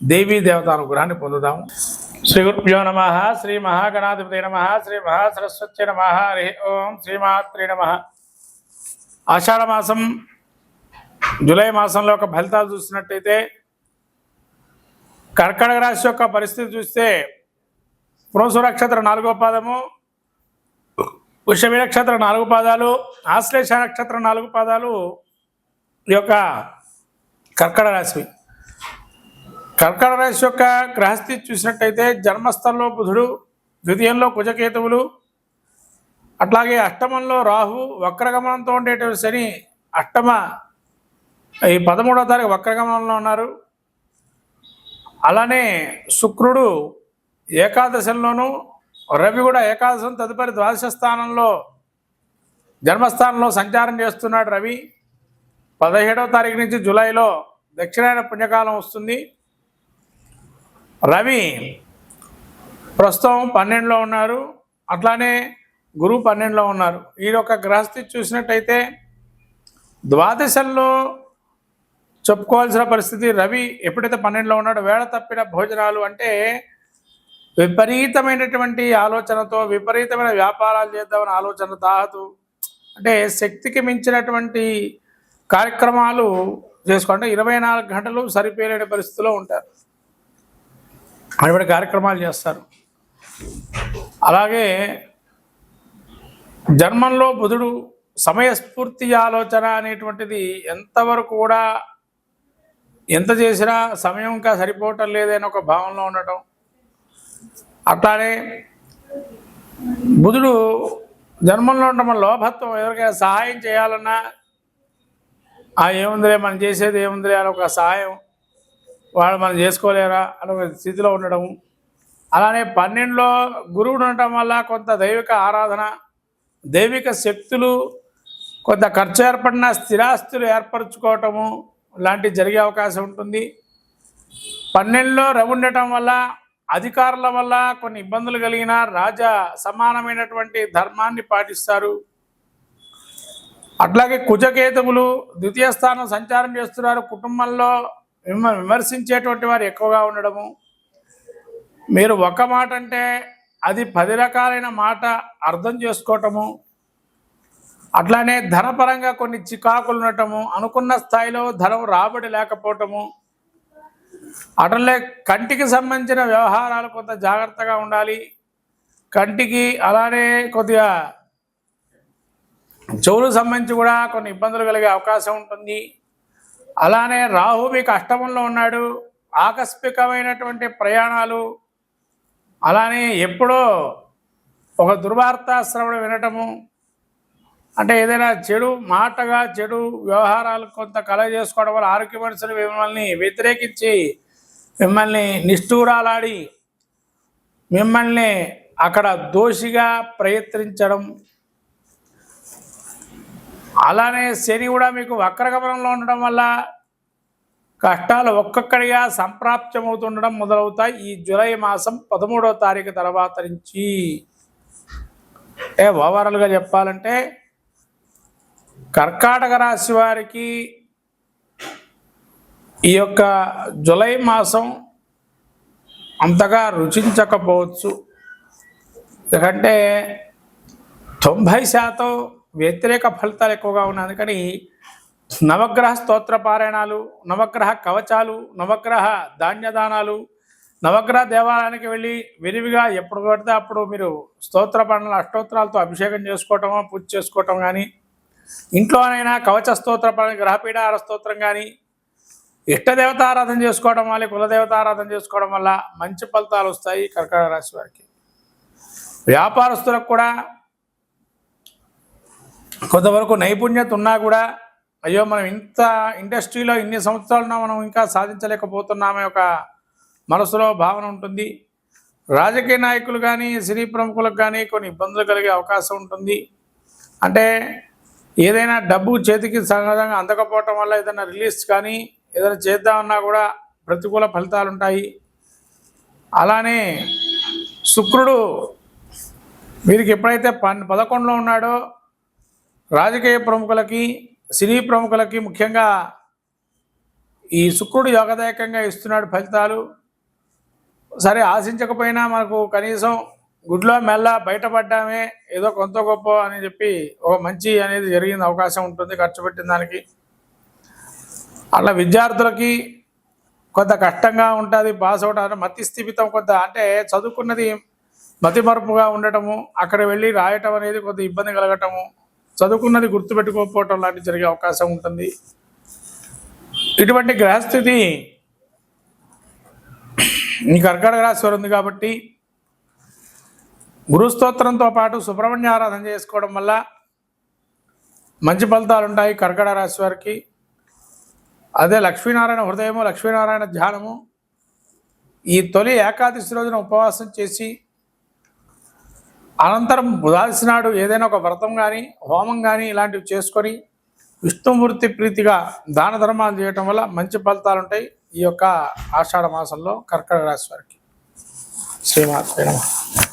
దేవీ దేవత అనుగ్రహాన్ని పొందుదాము శ్రీ గురుభ్యో నమ శ్రీ మహాగణాధిపతి నమ శ్రీ మహాసరస్వతి నమ హరి ఓం శ్రీమాత్రి నమ. ఆషాఢ మాసం జూలై మాసంలో ఒక ఫలితాలు చూసినట్టయితే కర్కటక రాశి యొక్క పరిస్థితి చూస్తే పునసు నక్షత్రం నాలుగో పాదము వృషభి నక్షత్రం నాలుగు పాదాలు ఆశ్లేష నక్షత్రం నాలుగు పాదాలు ఈ యొక్క కర్కట రాశివి కర్కట రాశి యొక్క గ్రహస్థితి చూసినట్టయితే జన్మస్థలంలో బుధుడు ద్వితీయంలో కుజకేతువులు అట్లాగే అష్టమంలో రాహు వక్రగమనంతో ఉండేటువంటి శని అష్టమ ఈ పదమూడవ తారీఖు వక్రగమనంలో ఉన్నారు. అలానే శుక్రుడు ఏకాదశంలోనూ రవి కూడా ఏకాదశం తదుపరి ద్వాదశ స్థానంలో జన్మస్థానంలో సంచారం చేస్తున్నాడు రవి. పదిహేడవ తారీఖు నుంచి జూలైలో దక్షిణాయన పుణ్యకాలం వస్తుంది. రవి ప్రస్తుతం పన్నెండులో ఉన్నారు. అట్లానే గురువు పన్నెండులో ఉన్నారు. ఈ యొక్క గ్రహస్థితి చూసినట్టయితే ద్వాదశంలో చెప్పుకోవాల్సిన పరిస్థితి రవి ఎప్పుడైతే పన్నెండులో ఉన్నాడో వేళ తప్పిన భోజనాలు అంటే విపరీతమైనటువంటి ఆలోచనతో విపరీతమైన వ్యాపారాలు చేద్దామని ఆలోచన తాహతు అంటే శక్తికి మించినటువంటి కార్యక్రమాలు చేసుకుంటే ఇరవై నాలుగు గంటలు సరిపోయలేని పరిస్థితిలో ఉంటారు. అటువంటి కార్యక్రమాలు చేస్తారు. అలాగే జన్మంలో బుధుడు సమయస్ఫూర్తి ఆలోచన అనేటువంటిది ఎంతవరకు కూడా ఎంత చేసినా సమయం ఇంకా సరిపోవటం లేదని ఒక భావనలో ఉండటం. అట్లానే బుధుడు జన్మంలో ఉండటం లోభత్వం ఎవరికైనా సహాయం చేయాలన్నా ఆ ఏముందిలే మనం చేసేది ఏముందిలే అని ఒక సహాయం వాళ్ళు మనం చేసుకోలేరా అనే స్థితిలో ఉండడం. అలానే పన్నెండులో గురువుడు ఉండటం వల్ల కొంత దైవిక ఆరాధన దైవిక శక్తులు కొంత ఖర్చు ఏర్పడిన స్థిరాస్తులు ఏర్పరచుకోవటము లాంటివి జరిగే అవకాశం ఉంటుంది. పన్నెండులో రవి ఉండటం వల్ల అధికారుల వల్ల కొన్ని ఇబ్బందులు కలిగిన రాజా సమానమైనటువంటి ధర్మాన్ని పాటిస్తారు. అట్లాగే కుజకేతువులు ద్వితీయ స్థానం సంచారం చేస్తున్నారు. కుటుంబంలో విమర్శించేటువంటి వారు ఎక్కువగా ఉండడము. మీరు ఒక మాట అంటే అది పది రకాలైన మాట అర్థం చేసుకోవటము. అట్లానే ధనపరంగా కొన్ని చికాకులు ఉండటము. అనుకున్న స్థాయిలో ధనం రాబడి లేకపోవటము. అట్లే కంటికి సంబంధించిన వ్యవహారాలు కొంత జాగ్రత్తగా ఉండాలి. కంటికి అలానే కొద్దిగా చెవులకు సంబంధించి కూడా కొన్ని ఇబ్బందులు కలిగే అవకాశం ఉంటుంది. అలానే రాహు మీకు అష్టమంలో ఉన్నాడు ఆకస్మికమైనటువంటి ప్రయాణాలు అలానే ఎప్పుడో ఒక దుర్వార్త శ్రవణం వినటము అంటే ఏదైనా చెడు మాటగా చెడు వ్యవహారాలు కొంత కల చేసుకోవడం వల్ల ఆరోగ్య మనుషులు మిమ్మల్ని వ్యతిరేకించి మిమ్మల్ని నిష్ఠూరాలాడి మిమ్మల్ని అక్కడ దోషిగా ప్రయత్నించడం అలానే శని కూడా మీకు వక్రగమనంలో ఉండడం వల్ల కష్టాలు ఒక్కొక్కడిగా సంప్రాప్తమవుతుండడం మొదలవుతాయి. ఈ జూలై మాసం పదమూడవ తారీఖు తర్వాత నుంచి. ఏ ఓవరాల్గా చెప్పాలంటే కర్కాటక రాశి వారికి ఈ యొక్క జూలై మాసం అంతగా రుచించకపోవచ్చు. ఎందుకంటే తొంభై శాతం వ్యతిరేక ఫలితాలు ఎక్కువగా ఉన్నాయి అందుకని నవగ్రహ స్తోత్ర పారాయణాలు నవగ్రహ కవచాలు నవగ్రహ ధాన్యదానాలు నవగ్రహ దేవాలయానికి వెళ్ళి విరివిగా ఎప్పుడు పడితే అప్పుడు మీరు స్తోత్ర పండుగ అష్టోత్తరాలతో అభిషేకం చేసుకోవటమో పూజ చేసుకోవటం కానీ ఇంట్లోనైనా కవచ స్తోత్ర పండుగ గ్రహపీడార స్తోత్రం కానీ ఇష్టదేవత ఆరాధన చేసుకోవడం వల్ల కులదేవత ఆరాధన చేసుకోవడం వల్ల మంచి ఫలితాలు వస్తాయి కర్కాటక రాశి వారికి. వ్యాపారస్తులకు కూడా కొంతవరకు నైపుణ్యత ఉన్నా కూడా అయ్యో మనం ఇంత ఇండస్ట్రీలో ఇన్ని సంవత్సరాలున్నా మనం ఇంకా సాధించలేకపోతున్నామే ఒక మనసులో భావన ఉంటుంది. రాజకీయ నాయకులు కానీ సినీ ప్రముఖులకు కానీ కొన్ని ఇబ్బందులు కలిగే అవకాశం ఉంటుంది. అంటే ఏదైనా డబ్బు చేతికి సహజంగా అందకపోవటం వల్ల ఏదైనా రిలీజ్ కానీ ఏదైనా చేద్దామన్నా కూడా ప్రతికూల ఫలితాలు ఉంటాయి. అలానే శుక్రుడు వీరికి ఎప్పుడైతే పన్ పదకొండులో ఉన్నాడో రాజకీయ ప్రముఖులకి సినీ ప్రముఖులకి ముఖ్యంగా ఈ శుక్రుడు యోగదాయకంగా ఇస్తున్నాడు ఫలితాలు. సరే ఆశించకపోయినా మనకు కనీసం గుడ్లో మెల్ల బయటపడ్డామే ఏదో కొంత గొప్ప అని చెప్పి ఒక మంచి అనేది జరిగిన అవకాశం ఉంటుంది ఖర్చు పెట్టిన దానికి. అట్లా విద్యార్థులకి కొంత కష్టంగా ఉంటుంది పాస్ అవడం మతి స్థిమితం కొంత అంటే చదువుకున్నది మతిమరుపుగా ఉండటము అక్కడ వెళ్ళి రాయటం అనేది కొంత ఇబ్బంది కలగటము. చదువుకున్నది గుర్తుపెట్టుకోకపోవటం లాంటివి జరిగే అవకాశం ఉంటుంది. ఇటువంటి గ్రహస్థితి ఈ కర్కాటక రాశి ఉంది కాబట్టి గురుస్తోత్రంతో పాటు సుబ్రహ్మణ్య ఆరాధన చేసుకోవడం వల్ల మంచి ఫలితాలు ఉంటాయి కర్కట రాశి వారికి. అదే లక్ష్మీనారాయణ హృదయము లక్ష్మీనారాయణ ధ్యానము ఈ తొలి ఏకాదశి రోజున ఉపవాసం చేసి అనంతరం బుధాదశి నాడు ఏదైనా ఒక వ్రతం కానీ హోమం కానీ ఇలాంటివి చేసుకొని విష్ణుమూర్తి ప్రీతిగా దాన ధర్మాలు చేయటం వల్ల మంచి ఫలితాలు ఉంటాయి ఈ యొక్క ఆషాఢ మాసంలో కర్కటక రాశి వారికి. శ్రీమాత్రే